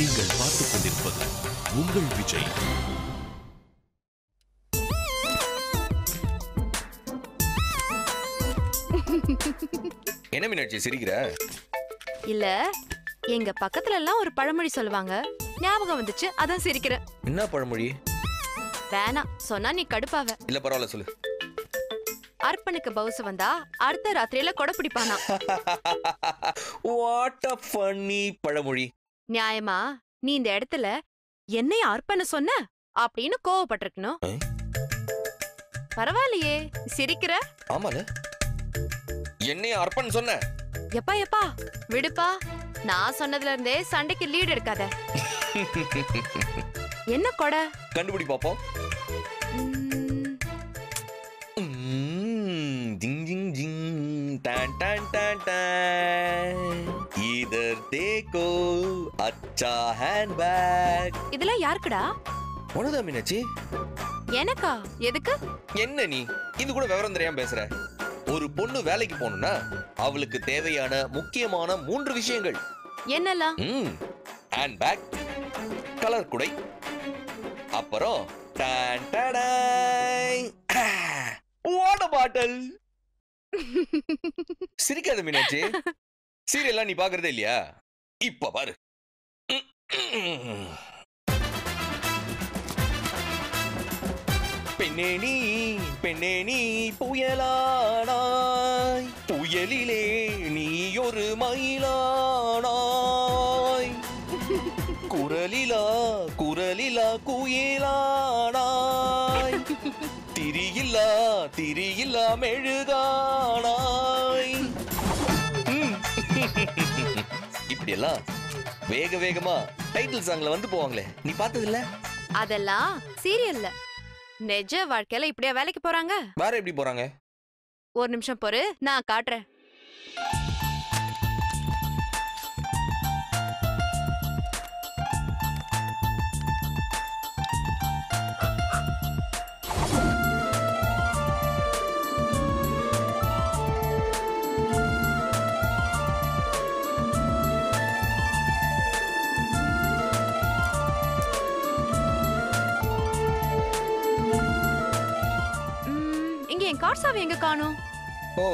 நீங்கள் பார்த்துக் கொண்டிருப்பது உங்கள் விஜய். என்ன மீனாட்சி சிரிக்கிற? இல்ல எங்க பக்கத்துல எல்லாம் ஒரு பழமொழி சொல்லுவாங்க. ஞாபகம் வந்துச்சு அதான் சிரிக்கிறேன். என்ன பழமொழி? வேணாம் சொன்னா நீ கடுப்பாவ. இல்ல பரவாயில்ல சொல்லு. அர்ப்பனுக்கு பவுசு வந்தா அடுத்த ராத்திரியில கொடை பிடிப்பானா. வாட் அ ஃபன்னி பழமொழி. நியாயமா? நீ இந்த இடத்துல என்னைய அர்ப்பண சொன்ன? அப்படின்னு கோவப்பட்டிருக்கணும்? பரவாயில்லையே. சிரிக்கிற? ஆமால என்னைய அர்ப்பன் சொன்ன? எப்பா எப்பா? விடுப்பா. நான் சொன்னதுல இருந்தே சண்டைக்கு லீட் எடுக்காத. என்ன கொடை? கண்டுபிடி பாப்போம். ஜிங் ஜிங் ஜிங். டான் டான் டான் டான். இதர் தேக்கோ. அச்சா ஹேண்ட் பேக் இதெல்லாம் யாருக்குடா? உனதா மீனாட்சி? எனக்கா? எதுக்கு? என்ன நீ? இது கூட விவரம் தெரியாம பேசுற. ஒரு பொண்ணு வேலைக்கு போகணும்னா அவளுக்கு தேவையான முக்கியமான மூன்று விஷயங்கள். என்னெல்லாம்? ம் ஹேண்ட் பேக் கலர் குடை அப்புறம் டான் டடாய். Water bottle. சிரிக்காத மீனாட்சி. சீரியல்லாம் நீ பாக்குறதே இல்லையா? இப்ப பாரு. பெண்ணே நீ பெண்ணே நீ புயலானாய். புயலிலே நீ ஒரு மயிலானாய். குரலிலா குரலிலா குயிலானாய். திரியில்லா திரியில்லா மெழுகானாய். இப்படியெல்லாம் வேக வேகமா டைட்டில் சாங்ல வந்து போவாங்களே. நீ பார்த்ததில்ல? அதெல்லாம் சீரியல்ல நெஜ வாழ்க்கையில இப்படியா வேலைக்கு போறாங்க? வேற எப்படி போறாங்க? ஒரு நிமிஷம் பொறு நான் காட்டுறேன். இங்க என் கார் சாவி எங்க காணும்? ஓ.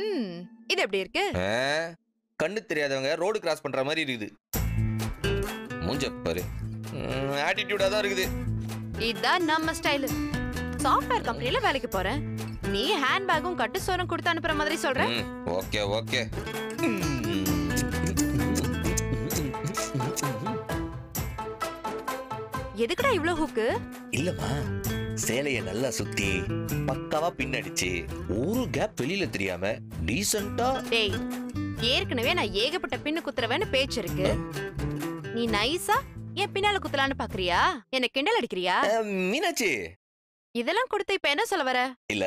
ம் இது எப்படி இருக்கு? கண்ணு தெரியாதவங்க ரோடு கிராஸ் பண்ற மாதிரி இருக்குது. மூஞ்ச பாரு. ஆட்டிடியூடா தான் இருக்குது. இதான் நம்ம ஸ்டைல் சாஃப்ட்வேர் கம்பெனில வேலைக்கு போறேன். நீ ஹேண்ட் பேக்கும் கட்டு சோறும் கொடுத்து அனுப்புற மாதிரி சொல்ற? ஓகே ஓகே எதுக்குடா இவ்ளோ ஹூக்கு இல்லம்மா. சேலைய நல்லா சுத்தி பக்காவா பின்னடிச்சு ஒரு கேப் வெளியில தெரியாம டீசெண்டா டேய் ஏற்கனவே நான் ஏகப்பட்ட பின்னு குத்துறவேன்னு பேச்சு இருக்கு. நீ நைஸா என் பின்னால குத்தலான்னு பாக்குறியா? என்ன கிண்டல் அடிக்கிறியா? மீனாட்சி. இதெல்லாம் கொடுத்து இப்ப என்ன சொல்ல வர? இல்ல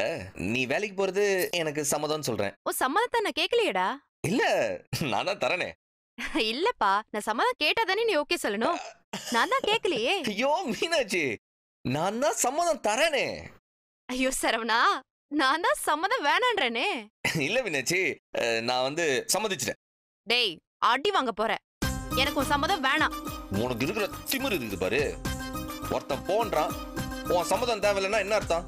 நீ வேலைக்கு போறது எனக்கு சம்மதம்னு சொல்றேன். ஓ சம்மதத்தை நான் கேட்கலையேடா இல்ல நான் தான் தரனே. இல்லப்பா நான் சம்மதம் கேட்டாதானே நீ ஓகே சொல்லணும். நான் தான் கேட்கலையே ஐயோ மீனாட்சி. நான் தான் சம்மதம் தரனே. ஐயோ சரவணா நான் தான் சம்மதம் வேணான்றேனே. இல்ல மீனாட்சி நான் வந்து சம்மதிச்சிட்டேன். டேய் அடி வாங்க போற. எனக்கு உன் சம்மதம் வேணாம். உனக்கு இருக்கிற திமிரு இருக்குது பாரு. ஒருத்தன் போன்றான். உன் சம்மதம் தேவையில்லைன்னா என்ன அர்த்தம்?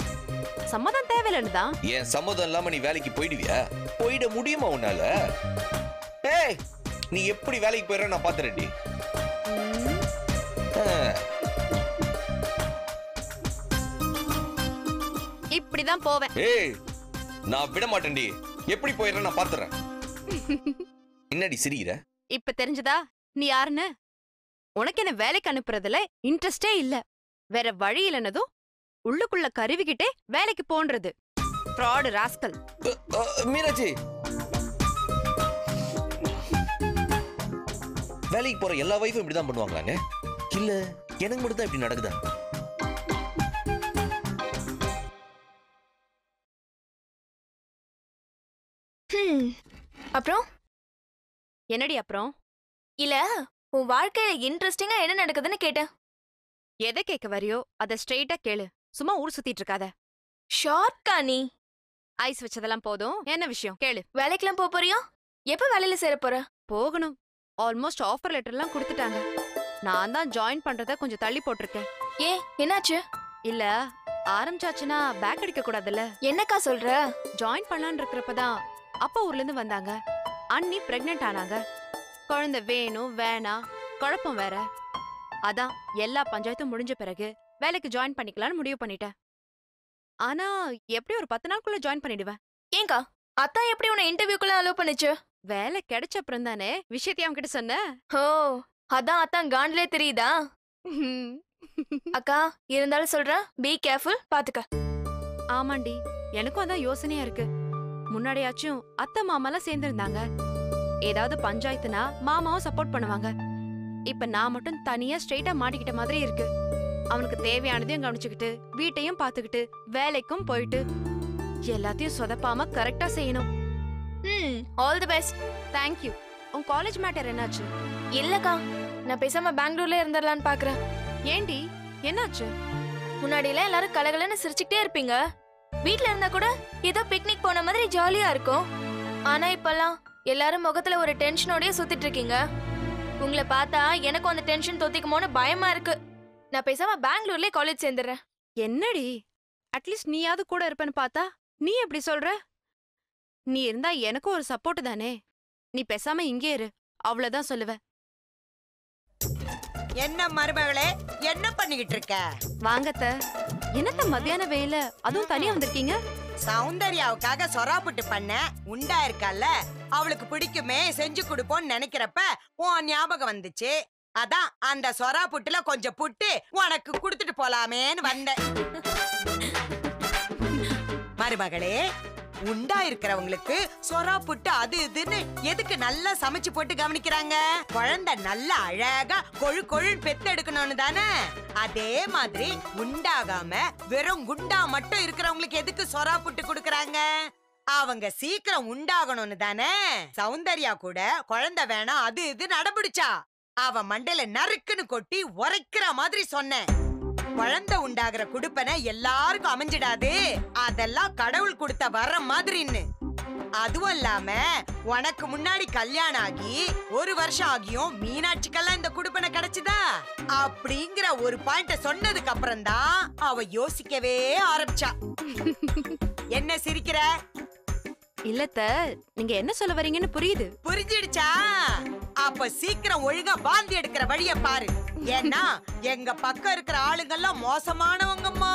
சம்மதம் தேவையில்லைன்னு தான். என் சம்மதம் இல்லாம நீ வேலைக்கு போயிடுவியா? போயிட முடியுமா உன்னால? ஏய் நீ எப்படி வேலைக்கு போயிடுற நான் பாத்துறேன்டி இப்படிதான் போவேன். ஏய் நான் விட மாட்டேன்டி எப்படி போயிடுற நான் பாத்துறேன். என்னடி சிரிக்கிற? இப்ப தெரிஞ்சதா? நீ யாருன்னு? உனக்கு என்ன வேலைக்கு அனுப்புறதுல இன்ட்ரெஸ்டே இல்ல. வேற வழி இல்லைனதும் உள்ளுக்குள்ள கருவிக்கிட்டே வேலைக்கு போன்றது. Fraud rascal Meenakshi. வேலைக்கு போற எல்லா வைஃபும் இப்படிதான் பண்ணுவாங்களாங்க? இல்ல எனக்கு மட்டும் தான் இப்படி நடக்குதா? ஹம். அப்புறம்? என்னடி அப்புறம்? இல்ல உன் வாழ்க்கையில இன்ட்ரெஸ்டிங்கா என்ன நடக்குதுன்னு கேட்டேன். எதை கேட்க வரியோ அத ஸ்ட்ரெயிட்டா கேளு. சும்மா ஊர் சுத்திட்டு இருக்காத. ஷார்ட்கா நீ? ஐஸ் வச்சதெல்லாம் போதும். என்ன விஷயம்? கேளு. வேலைக்கெல்லாம் போப் போறியா? எப்ப வேலையில சேர போற? போகணும். ஆல்மோஸ்ட் ஆஃபர் லெட்டர்லாம் கொடுத்துட்டாங்க. நான் தான் ஜாயின் பண்றத கொஞ்சம் தள்ளி போட்டிருக்கேன். ஏ என்னாச்சு? இல்ல ஆரம்பிச்சாச்சுன்னா பேக் அடிக்க கூடாதுல்ல. என்னக்கா சொல்ற? ஜாயின் பண்ணலான்னு இருக்கிறப்பதான் அப்பா ஊர்ல இருந்து வந்தாங்க. அண்ணி பிரெக்னென்ட் ஆனாங்க. குழந்தை வேணும் வேணாம் குழப்பம் வேற. அதான் எல்லா பஞ்சாயத்தும் முடிஞ்ச பிறகு வேலைக்கு ஜாயின் பண்ணிக்கலாம்னு முடிவு பண்ணிட்டேன். ஆனா எப்படி ஒரு பத்து நாளுக்குள்ள ஜாயின் பண்ணிடுவேன்? ஏங்கா அத்தா எப்படி உன்னை இன்டர்வியூக்குள்ள அலோவ் பண்ணுச்சு? வேலை கிடைச்ச அப்புறம் தானே விஷயத்தையும் அவன்கிட்ட சொன்ன? ஓ அதான் அத்தான் காண்ட்லே தெரியுதா? அக்கா இருந்தாலும் சொல்றேன் பி கேர்ஃபுல் பாத்துக்க. ஆமாண்டி எனக்கும் அதான் யோசனையா இருக்கு. முன்னாடியாச்சும் அத்தை மாமாலாம் சேர்ந்திருந்தாங்க. ஏதாவது பஞ்சாயத்துனா மாமாவும் சப்போர்ட் பண்ணுவாங்க. இப்ப நான் மட்டும் தனியா ஸ்ட்ரெயிட்டா மாட்டிக்கிட்ட மாதிரி இருக்கு. அவனுக்கு தேவையானதையும் கவனிச்சுக்கிட்டு வீட்டையும் பாத்துக்கிட்டு வேலைக்கும் போயிட்டு எல்லாத்தையும் சொதப்பாம கரெக்டா செய்யணும். ம் all the best thank you உன் காலேஜ் மேட்டர் என்னாச்சு? இல்லக்கா நான் பேசாம பெங்களூர்ல இருந்துடலான்னு பாக்குறேன். ஏண்டி என்னாச்சு? முன்னாடிலாம் எல்லாரும் கலகலன்னு சிரிச்சுக்கிட்டே இருப்பீங்க. வீட்ல இருந்தா கூட ஏதோ பிக்னிக் போன மாதிரி ஜாலியா இருக்கும். ஆனா இப்பெல்லாம் எல்லாரும் முகத்துல ஒரு டென்ஷனோடயே சுத்திட்டு இருக்கீங்க. உங்களை பார்த்தா எனக்கும் அந்த டென்ஷன் தொத்திக்குமோன்னு பயமா இருக்கு. நான் பேசாம பெங்களூர்லயே காலேஜ் சேர்ந்துடுறேன் என்னடி? அட்லீஸ்ட் நீயாவது கூட இருப்பேன்னு பார்த்தா நீ எப்படி சொல்ற? நீ இருந்தா எனக்கும் ஒரு சப்போர்ட் தானே? நீ பேசாம இங்கே இரு. அவ்வளவுதான் சொல்லுவேன் என்ன மருமகளே? என்ன பண்ணிக்கிட்டு இருக்க? வாங்கத்த என்னத்த மத்தியான வேல? அதுவும் தனியா வந்திருக்கீங்க? சௌந்தர்யாவுக்காக சொராப்புட்டு பண்ண உண்டா இருக்கல்ல? அவளுக்கு பிடிக்குமே செஞ்சு கொடுப்போம்னு நினைக்கிறப்ப உன் ஞாபகம் வந்துச்சு. அதான் அந்த சொரா புட்டுல கொஞ்சம் புட்டு உனக்கு கொடுத்துட்டு போலாமேன்னு வந்தேன். மருமகளே உண்டா இருக்கிறவங்களுக்கு சொரா புட்டு அது இதுன்னு எதுக்கு நல்லா சமைச்சு போட்டு கவனிக்கிறாங்க? குழந்தை நல்லா அழகா கொழு கொழு பெத்தெடுக்கணும்னு தானே? அதே மாதிரி உண்டாகாம வெறும் குண்டா மட்டும் இருக்கிறவங்களுக்கு எதுக்கு சொரா புட்டு கொடுக்கறாங்க? அவங்க சீக்கிரம் உண்டாகணும்னு தானே? சௌந்தர்யா கூட குழந்தை வேணாம் அது இது நடபிடிச்சா. அவ மண்டையில நறுக்குன்னு கொட்டி உரைக்கிற மாதிரி சொன்னேன். குழந்தை உண்டாகிற குடுப்பனை எல்லாருக்கும் அமைஞ்சிடாது. அதெல்லாம் கடவுள் கொடுத்த வர மாதிரின்னு. அதுவும் இல்லாம உனக்கு முன்னாடி கல்யாணம் ஆகி ஒரு வருஷம் ஆகியும் மீனாட்சிக்கெல்லாம் இந்த குடுப்பனை கிடைச்சுதா? அப்படிங்கிற ஒரு பாயிண்ட சொன்னதுக்கு அப்புறம் தான் அவ யோசிக்கவே ஆரம்பிச்சா. என்ன சிரிக்கிற? இல்லத்த நீங்க என்ன சொல்ல வரீங்கன்னு புரியுது. புரிஞ்சிடுச்சா? அப்ப சீக்கிரம் ஒழுங்கா வாந்தி எடுக்கிற வழிய பாரு. ஏன்னா எங்க பக்கம் இருக்கிற ஆளுங்கெல்லாம் மோசமானவங்கம்மா.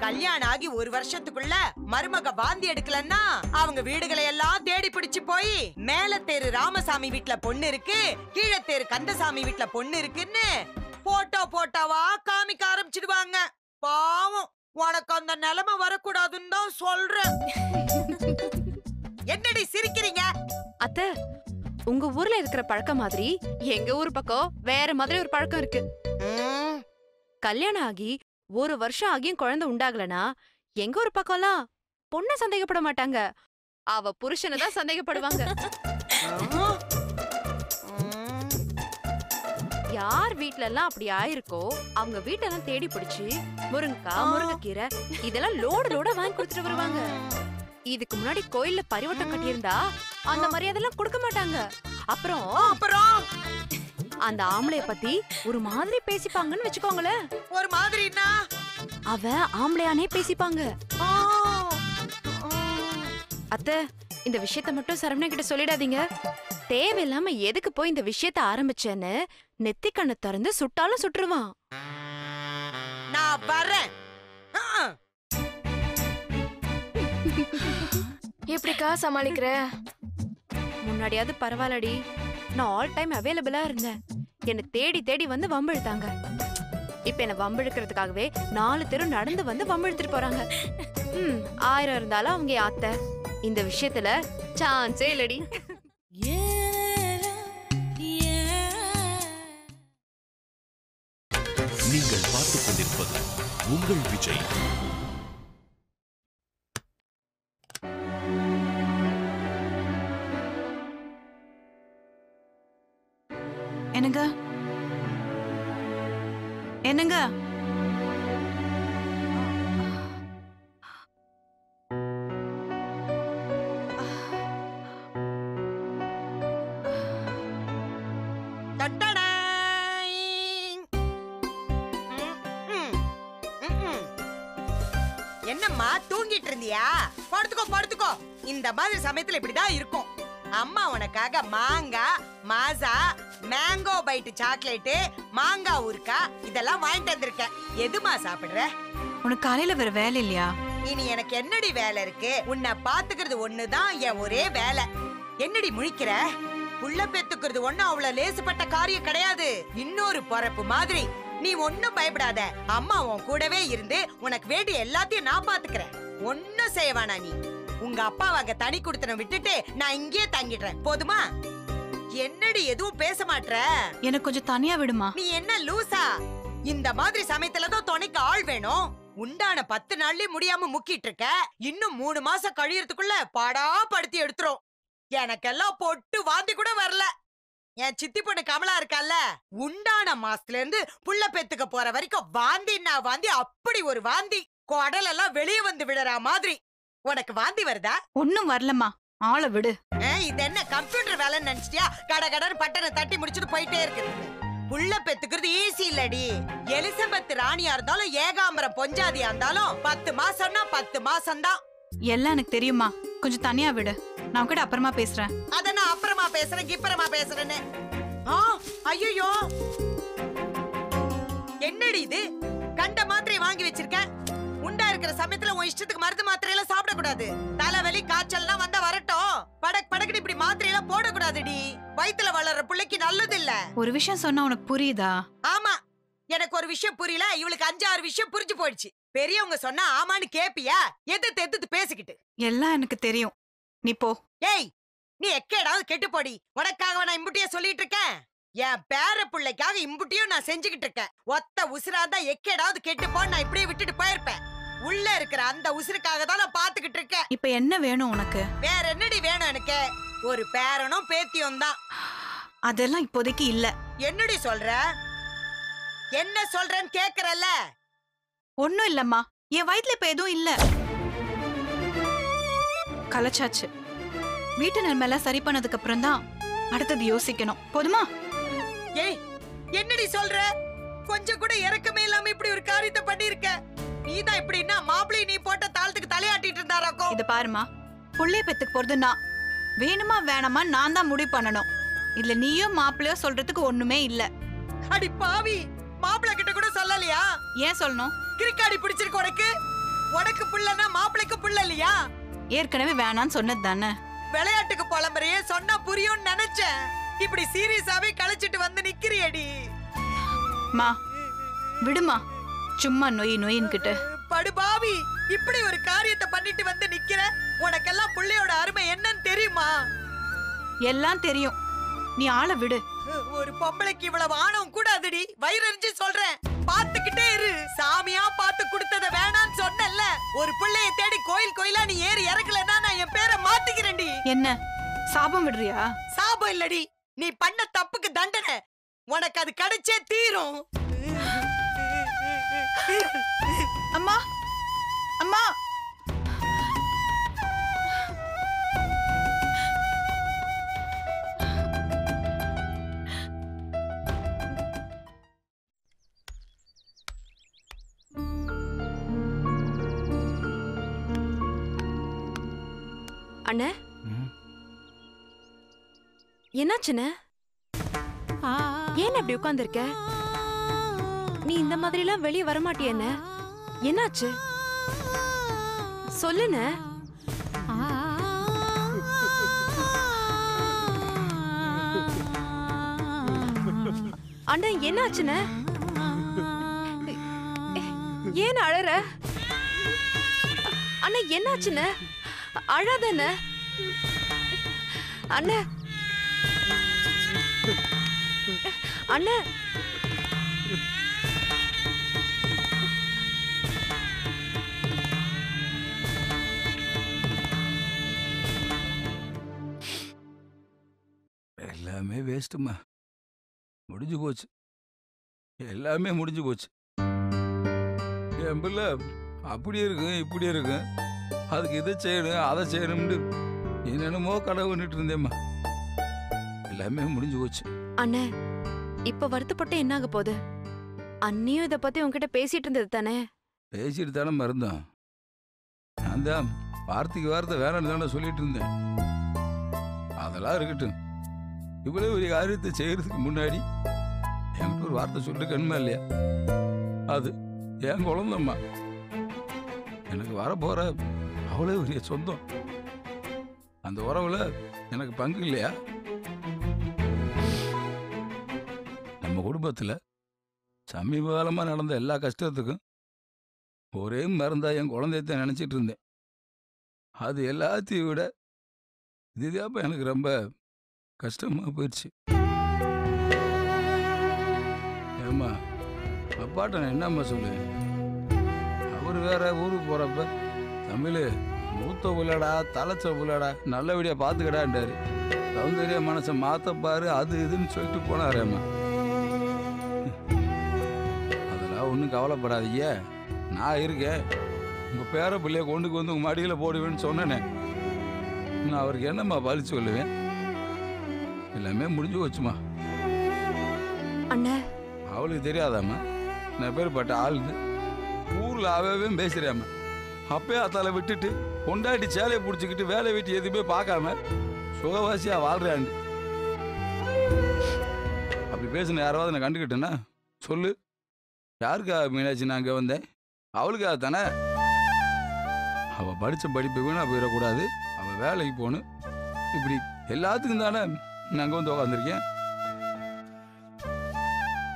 கல்யாணம் ஆகி ஒரு வருஷத்துக்குள்ள மருமக வாந்தி எடுக்கலன்னா அவங்க வீடுகளை எல்லாம் தேடி பிடிச்சு போய் மேல தெரு ராமசாமி வீட்ல பொண்ணு இருக்கு கீழே தெரு கந்தசாமி வீட்ல பொண்ணு இருக்குன்னு போட்டோ போட்டோவா காமிக்க ஆரம்பிச்சிடுவாங்க. பாவம் உனக்கு அந்த நிலைமை வரக்கூடாதுன்னு தான் சொல்றேன். என்னடி சிரிக்கிறீங்க? அத்த உங்க ஊர்ல இருக்கிற பழக்கம் மாதிரி எங்க ஊர் பக்கம் வேற மாதிரி ஒரு பழக்கம் இருக்கு. கல்யாணம் ஆகி ஒரு வருஷம் ஆகியும் குழந்தை உண்டாகலனா எங்க ஒரு பக்கம்லாம் பொண்ண சந்தேகப்பட மாட்டாங்க. அவ புருஷனை தான் சந்தேகப்படுவாங்க. யார் வீட்ல எல்லாம் அப்படி ஆயிருக்கோ அவங்க வீட்டெல்லாம் தேடி பிடிச்சு முருங்கக்காய் முருங்கைக்கீரை இதெல்லாம் லோடு லோட வாங்கி கொடுத்துட்டு வருவாங்க. இதுக்கு முன்னாடி கோயில்ல பரிவட்டம் கட்டியிருந்தா அந்த மரியாதைலாம் கொடுக்க மாட்டாங்க. அப்புறம் அப்புறம்? அந்த ஆம்பளைய பத்தி ஒரு மாதிரி பேசிப்பாங்கன்னு வச்சுக்கோங்களேன். ஒரு மாதிரின்னா? அவ ஆம்பளையானே பேசிப்பாங்க. அத்த இந்த விஷயத்த மட்டும் சரவணன் கிட்ட சொல்லிடாதீங்க. தேவையில்லாம எதுக்கு போய் இந்த விஷயத்த ஆரம்பிச்சேன்னு நெத்தி கண்ணை திறந்து சுட்டாலும் சுட்டுருவான். நான் வரேன். எப்படிக்கா சமாளிக்கிற? முன்னாடியாவது பரவாயில்லடி. நான் ஆல் டைம் அவைலபிளா இருந்தேன். என்னை தேடி தேடி வந்து வம்பிழுத்தாங்க. இப்ப என்ன வம்பிழுக்கிறதுக்காகவே நாலு தெரு நடந்து வந்து வம்பிழுத்துட்டு போறாங்க. ம் ஆயிரம் இருந்தாலும் அவங்க என் அத்தை இந்த விஷயத்துல சான்ஸே இல்லடி. என்னங்க? என்னம்மா தூங்கிட்டு இருந்தியா? படுத்துக்கோ படுத்துக்கோ. இந்த மாதிரி சமயத்துல இப்படிதான் இருக்கும். அம்மா உனக்காக மாங்காய் மாசா மேங்கோ பைட் சாக்லேட்டு மாங்காய் ஊருக்கா இதெல்லாம் வாங்கிட்டு வந்திருக்கேன். எதுமா சாப்பிடுற? உனக்கு காலையில வேற வேலை இல்லையா? இனி எனக்கு என்னடி வேலை இருக்கு? உன்னை பாத்துக்கிறது ஒண்ணுதான் என் ஒரே வேலை. என்னடி முழிக்கிற? புள்ள பெத்துக்கிறது ஒண்ணும் அவ்வளவு லேசுப்பட்ட காரியம் கிடையாது. இன்னொரு பொறப்பு மாதிரி. நீ ஒண்ணும் பயப்படாத. அம்மா உன் கூடவே இருந்து உனக்கு வேண்டிய எல்லாத்தையும் நான் பாத்துக்கிறேன் ஒண்ணும் செய்ய வேணாம் நீ. உங்க அப்பாவை அங்க தனி கொடுத்தன விட்டுட்டு நான் இங்கேயே தங்கிடுறேன். போதுமா? என்னடி எதுவும் பேச மாட்ற? எனக்கு கொஞ்சம் தனியா விடுமா? நீ என்ன லூசா? இந்த மாதிரி சமயத்துல தான் துணைக்கு ஆள் வேணும். உண்டான பத்து நாள்லயே முடியாம முக்கிட்டு இருக்க. இன்னும் மூணு மாசம் கழியறதுக்குள்ள பாடா படுத்தி எடுத்துரும். எனக்கெல்லாம் பொட்டு வாந்தி கூட வரல. என் சித்தி பொண்ணு கமலா இருக்கால உண்டான மாசத்துல இருந்து புள்ள பெத்துக்க போற வரைக்கும் வாந்தின்னா வாந்தி அப்படி ஒரு வாந்தி. குடல் எல்லாம் வெளியே வந்து விடுற மாதிரி. உனக்கு வாந்தி வருதா? ஒண்ணும் வரலம்மா. ஆளை விடு. இது என்ன கம்ப்யூட்டர் வேலைன்னு நினைச்சிட்டியா? கட கடன்னு பட்டனை தட்டி முடிச்சுட்டு போயிட்டே இருக்குது. புள்ள பெத்துக்கிறது ஈஸி இல்லடி. எலிசபெத் ராணியா இருந்தாலும் ஏகாம்பரம் பொஞ்சாதியா இருந்தாலும் பத்து மாசம்னா பத்து மாசம்தான். எல்லாம் எனக்கு தெரியுமா கொஞ்சம் தனியா விடு. நான் கூட அப்புறமா பேசுறேன். அத நான் அப்புறமா பேசுறேன் கிப்புறமா பேசுறேன்னு. ஆ ஐயோ என்னடி இது? கண்ட மாத்திரை வாங்கி வச்சிருக்க. உண்டா இருக்கிற சமயத்துல உன் இஷ்டத்துக்கு மருந்து மாத்திரை எல்லாம் சாப்பிடக்கூடாது. தலைவலி காய்ச்சல்னா வந்தா வரட்டும். படக் படக்குன்னு இப்படி மாத்திரை எல்லாம் போடக்கூடாதுடி. வயித்துல வளர்ற பிள்ளைக்கு நல்லது இல்ல ஒரு விஷயம் சொன்னா உனக்கு புரியுதா? ஆமா. எனக்கு ஒரு விஷயம் புரியல. இவளுக்கு அஞ்சாறு விஷயம் புரிஞ்சு போயிடுச்சு. பெரியவங்க சொன்னா ஆமான்னு கேப்பியா? எதிர்த்து எதிர்த்து பேசிக்கிட்டு. எல்லாம் எனக்கு தெரியும். நீ போ. ஏய் நீ எக்கேடாவது கெட்டு போடி. உனக்காக நான் இம்புட்டிய சொல்லிட்டு இருக்கேன். என் பேர பிள்ளைக்காக இம்புட்டியும் நான் செஞ்சுக்கிட்டு இருக்கேன். ஒத்த உசுராந்தா எக்கேடாவது கெட்டு போன்னு நான் இப்படியே விட்டுட்டு போயிருப்பேன். உள்ள இருக்கிற அந்த உசுருக்காக தான் நான் பாத்துக்கிட்டு இருக்கேன். இப்ப என்ன வேணும் உனக்கு? வேற என்னடி வேணும் எனக்கு? ஒரு பேரனும் பேத்தியும் தான். அதெல்லாம் இப்போதைக்கு இல்ல. என்னடி சொல்ற? என்ன சொல்றேன்னு கேக்குறல்ல? ஒண்ணும் இல்லம்மா. என் வயித்துல இப்ப எதுவும் இல்ல. கலைச்சாச்சு. வீட்டு நிலைமையெல்லாம் சரி பண்ணதுக்கு அப்புறம் தான் அடுத்தது யோசிக்கணும். போதுமா? ஏய் என்னடி சொல்ற? கொஞ்சம் கூட இறக்கமே இல்லாம இப்படி ஒரு காரியத்தை பண்ணிருக்க நீதான் இப்படின்னா மாப்பிள்ளை நீ போட்ட தாளத்துக்கு தலையாட்டிட்டு இருந்தாராக்கோ இத பாருமா புள்ளைய பெத்துக்கு போறது நான் வேணுமா வேணாமா நான் தான் முடிவு பண்ணணும். இதுல நீயும் மாப்பிள்ளையோ சொல்றதுக்கு ஒண்ணுமே இல்ல. அடி பாவி மாப்பிள்ளை கிட்ட கூட சொல்லலையா? ஏன் சொல்லணும்? கிரிக்காடி பிடிச்சிருக்கு உனக்கு? உனக்கு புள்ளனா மாப்பிள்ளைக்கு புள்ள இல்லையா? ஏற்கனவே வேணான்னு சொன்னது தானே. விளையாட்டுக்கு புலம்புறையே சொன்னா புரியும்னு நினைச்சேன். இப்படி சீரியஸாவே கழிச்சிட்டு வந்து நிக்கிறியடி. மா விடுமா. சும்மா நொய் நொயின்கிட்டு படுபாவி இப்படி ஒரு காரியத்தை பண்ணிட்டு வந்து நிக்கிற? உனக்கெல்லாம் புள்ளையோட அருமை என்னன்னு தெரியுமா? எல்லாம் தெரியும். நீ ஆளை விடு. ஒரு பொம்பளைக்கு இவ்வளவு ஆணவம் கூடாதுடி. வயிறறிஞ்சு சொல்றேன். பாத்துக்கிட்டே இரு. சாமியா பார்த்து கொடுத்தத வேணான்னு சொன்னேன்ல. ஒரு பிள்ளைய தேடி கோயில் கோயிலா நீ ஏறி இறக்கலன்னா நான் என் பேரை மாத்திக்கிறேன்டி. என்ன? சாபம் விடுறியா? சாபம் இல்லடி. நீ பண்ண தப்புக்கு தண்டனை. உனக்கு அது கிடைச்சே தீரும். அம்மா. அம்மா. அண்ணே. என்னாச்சுண்ணே? ஏன் அப்படி உட்கார்ந்திருக்க? நீ இந்த மாதிரிலாம் வெளியே வரமாட்டியண்ணே என்னாச்சு? சொல்லுன அண்ணா என்னாச்சுன ஏன் அழற? அண்ணா என்னாச்சுன அழாதன அண்ணா. அண்ணா வேஸ்ட்டுமா முடிஞ்சு போச்சு. எல்லாமே முடிஞ்சு போச்சு. என் பிள்ளை அப்படி இருக்கும் இப்படி இருக்கும். அதுக்கு இதை செய்யணும் அதை செய்யணும்னு என்னென்னமோ கனவு பண்ணிட்டு இருந்தேம்மா. எல்லாமே முடிஞ்சு போச்சு. அண்ணே இப்ப வருத்தப்பட்டு என்ன ஆக போகுது? அண்ணியும் இத பத்தி உன்கிட்ட பேசிட்டு இருந்தது தானே? பேசிட்டு தானே மருந்தோம் நான் தான் வார்த்தைக்கு வார்த்தை வேணாம்னு தானே சொல்லிட்டு இருந்தேன். அதெல்லாம் இருக்கட்டும். இவ்வளவு ஒரு காரியத்தை செய்யறதுக்கு முன்னாடி என்கிட்ட ஒரு வார்த்தை சொல்லிருக்கணுமா இல்லையா? அது என் குழந்தம்மா? எனக்கு வரப்போற அவ்வளோ பெரிய சொந்தம். அந்த உறவுல எனக்கு பங்கு இல்லையா? நம்ம குடும்பத்தில் சமீப காலமாக நடந்த எல்லா கஷ்டத்துக்கும் ஒரே மருந்தா என் குழந்தையத்தான் நினச்சிட்டு இருந்தேன். அது எல்லாத்தையும் விட இதுதான் எனக்கு ரொம்ப கஷ்டமாக போயிடுச்சு ஏம்மா அப்பாட்ட நான் என்னம்மா சொல்லுவேன்? அவர் வேற ஊருக்கு போகிறப்ப தமிழ் மூத்த புள்ளடா தலைச்ச புள்ளடா நல்லபடியாக பாத்துக்கடான்டாரு சௌந்தரிய மனசை மாற்றப்பாரு அது இதுன்னு சொல்லிட்டு போனாரேம்மா. அதெல்லாம் ஒன்றும் கவலைப்படாதீங்க. நான் இருக்கேன். உங்கள் பேர பிள்ளைய கொண்டுக்கு வந்து உங்கள் மடியில் போடுவேன்னு சொன்னேனே. நான் அவருக்கு என்னம்மா பலி சொல்லுவேன் எல்லாமே முடிஞ்சு வச்சுமா அண்ணே. அவளுக்கு தெரியாதாம்மா. நான் பேர்பட்ட ஆளுது ஊர்ல அவே பேசுறியாம்மா அப்பயே அத்தால விட்டுட்டு கொண்டாடி சேலையை பிடிச்சிக்கிட்டு வேலை வீட்டு எதுவுமே பார்க்காம சுகவாசியா வாழ்றாண்டு. அப்படி பேசின யாராவது நான் கண்டுக்கிட்டேன்னா சொல்லு. யாருக்காக மீனாட்சி நான் அங்கே வந்தேன்? அவளுக்காக தானே? அவள் படித்த படிப்பு வீணா போயிடக்கூடாது. அவள் வேலைக்கு போகணும். இப்படி எல்லாத்துக்கும் தானே நான் அங்கே வந்து உட்காந்துருக்கேன்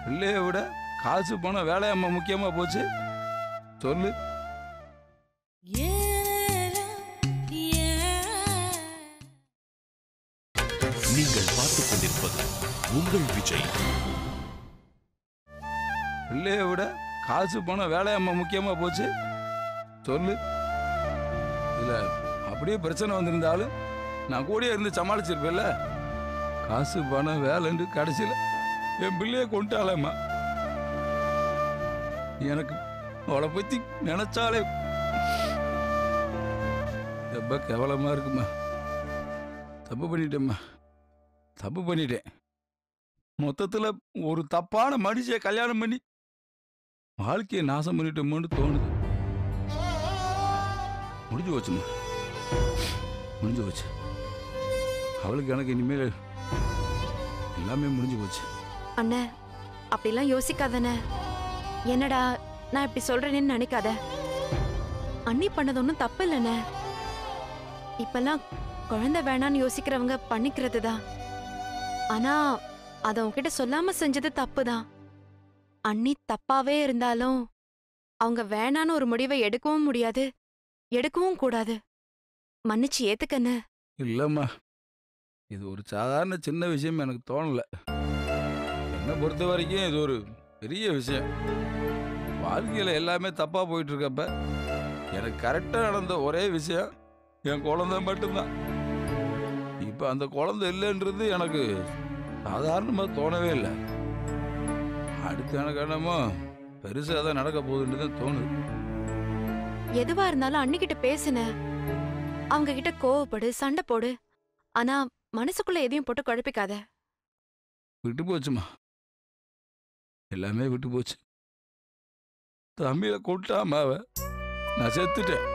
பிள்ளைய விட காசு பணம் வேலையம்மா முக்கியமாக போச்சு. சொல்லு. நீங்கள் பார்த்துக் கொண்டிருப்பது உங்கள் விஜய். பிள்ளைய விட காசு பணம் வேலையம்மா முக்கியமாக போச்சு. சொல்லு. இல்லை அப்படியே பிரச்சனை வந்திருந்தாலும் நான் கூடயே இருந்து சமாளிச்சிருப்பேன்ல. காசு பணம் வேலைன்னு கடைசியில் என் பிள்ளைய கொண்டாலேம்மா எனக்கு அவளை பற்றி நினச்சாலே ரொம்ப கேவலமாக இருக்குமா தப்பு பண்ணிட்டேம்மா. தப்பு பண்ணிட்டேன். மொத்தத்தில் ஒரு தப்பான மனுஷியை கல்யாணம் பண்ணி வாழ்க்கையை நாசம் பண்ணிட்டோமோன்னு தோணுது. முடிஞ்சு போச்சுமா முடிஞ்சு போச்சு. அவளுக்கு எனக்கு இனிமேல் எல்லாமே முடிஞ்சு போச்சு. அண்ணே அப்படிலாம் யோசிக்காதண்ணே. என்னடா நான் இப்படி சொல்றேனேன்னு நினைக்காத. அண்ணி பண்ணது ஒன்றும் தப்பு இல்லைண்ணே. இப்பெல்லாம் குழந்தை வேணான்னு யோசிக்கிறவங்க பண்ணிக்கிறது தான். ஆனா அதை உன்கிட்ட சொல்லாம செஞ்சது தப்பு தான். அண்ணி தப்பாவே இருந்தாலும் அவங்க வேணான்னு ஒரு முடிவை எடுக்கவும் முடியாது எடுக்கவும் கூடாது. மன்னிச்சு ஏத்துக்கண்ணே. இல்லைம்மா. இது ஒரு சாதாரண சின்ன விஷயம் எனக்கு தோணலை. என்னை பொறுத்த வரைக்கும் இது ஒரு பெரிய விஷயம். வாழ்க்கையில் எல்லாமே தப்பாக போயிட்டுருக்கப்ப எனக்கு கரெக்டாக நடந்த ஒரே விஷயம் என் குழந்தை மட்டும்தான். இப்போ அந்த குழந்தை இல்லைன்றது எனக்கு சாதாரணமாக தோணவே இல்லை. அடுத்து எனக்கு என்னமோ பெருசாக தான் நடக்க போகுதுன்னு தான் தோணுது. எதுவா இருந்தாலும் அண்ணிக்கிட்ட பேசுன. அவங்க கிட்ட கோவப்படு சண்டை போடு. ஆனா மனசுக்குள்ள எதையும் போட்டு குழப்பிக்காத. விட்டு போச்சுமா எல்லாமே விட்டு போச்சு. தம்பியில கொட்டாம அவ நான் செத்துட்டேன்.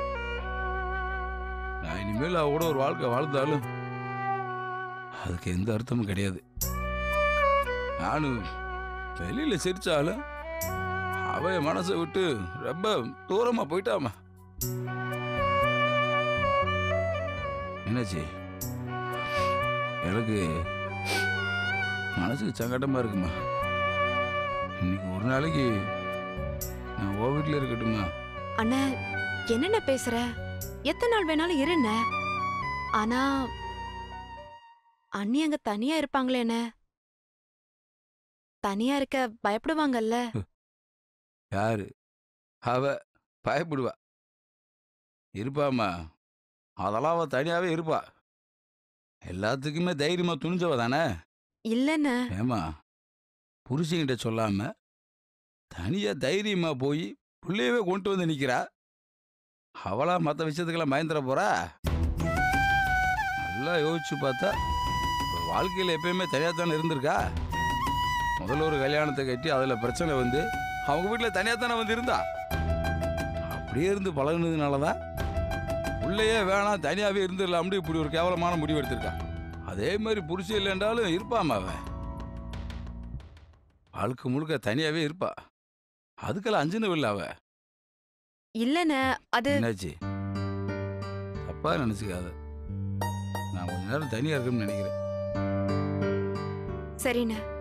நான் இனிமேல் அவ கூட ஒரு வாழ்க்கை வாழ்ந்தாலும் அதுக்கு எந்த அர்த்தமும் கிடையாது. நானும் வெளியில சிரிச்சாலும் அவ மனசை விட்டு ரொம்ப தூரமா போயிட்டாமா என்னாச்சு? எனக்கு மனசுக்கு சங்கடமா இருக்குமா? இன்னைக்கு ஒரு நாளைக்கு நான் ஓ வீட்டில் இருக்கட்டுமா? அண்ணா என்னென்ன பேசுற? எத்தனை நாள் வேணாலும் இருண்ண. ஆனா அண்ணி அங்க தனியா இருப்பாங்களேண்ணே தனியா இருக்க பயப்படுவாங்கல்ல. யாரு? அவ பயப்படுவா. இருப்பாம்மா. அதெல்லாம் அவ தனியாவே இருப்பா. எல்லாத்துக்குமே தைரியமா துணிஞ்சவ தானே? இல்லன்னு ஏமா புருஷன்கிட்ட சொல்லாம தனியா தைரியமா போய் பிள்ளையவே கொண்டு வந்து நிக்கிறா? அவளா மற்ற விஷயத்துக்கெல்லாம் பயந்துட போறா? நல்லா யோசிச்சு பார்த்தா வாழ்க்கையில எப்பயுமே தனியா தானே இருந்திருக்கா? முதல்ல ஒரு கல்யாணத்தை கட்டி அதுல பிரச்சனை வந்து அவங்க வீட்டில் தனியா தானே வந்து இருந்தா? அப்படியே இருந்து பழகுனதுனால தான் புள்ளையே வேணாம் தனியாவே இருந்துடலாம்னு இப்படி ஒரு கேவலமான முடிவு எடுத்திருக்கான். அதே மாதிரி புருஷன் இல்லைன்றாலும் இருப்பாமா அவன். வாழ்க்கை முழுக்க தனியாவே இருப்பா. அதுக்கெல்லாம் அஞ்சுனு இல்லை அவ. இல்லைண்ணே அது என்னாச்சு? தப்பா நினைச்சுக்காத. நான் கொஞ்ச நேரம் தனியா இருக்குன்னு நினைக்கிறேன். சரிண்ணே.